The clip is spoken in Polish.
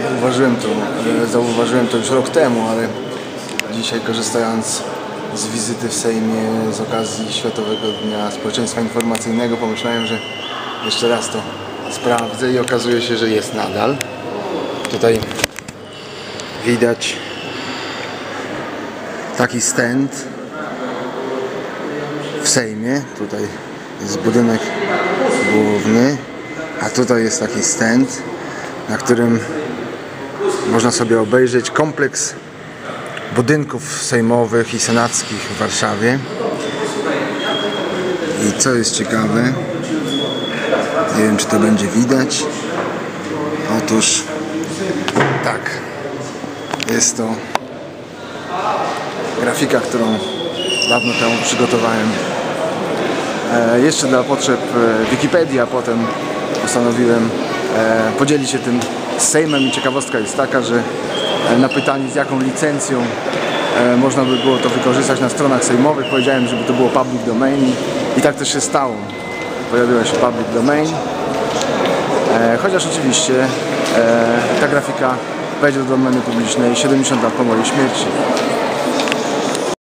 Ja uważyłem to, e, zauważyłem to już rok temu, ale dzisiaj korzystając z wizyty w Sejmie z okazji Światowego Dnia Społeczeństwa Informacyjnego pomyślałem, że jeszcze raz to sprawdzę i okazuje się, że jest nadal. Tutaj widać taki stand w Sejmie. Tutaj jest budynek główny, a tutaj jest taki stand, na którym można sobie obejrzeć kompleks budynków sejmowych i senackich w Warszawie. I co jest ciekawe, nie wiem czy to będzie widać. Otóż tak, jest to grafika, którą dawno temu przygotowałem e, jeszcze dla potrzeb e, Wikipedii, a potem postanowiłem e, podzielić się tym Sejmem i ciekawostka jest taka, że e, na pytanie z jaką licencją e, można by było to wykorzystać na stronach sejmowych powiedziałem, żeby to było public domain i, tak też się stało. Pojawiła się public domain, e, chociaż oczywiście ta grafika wejdzie do domeny publicznej 70 lat po mojej śmierci.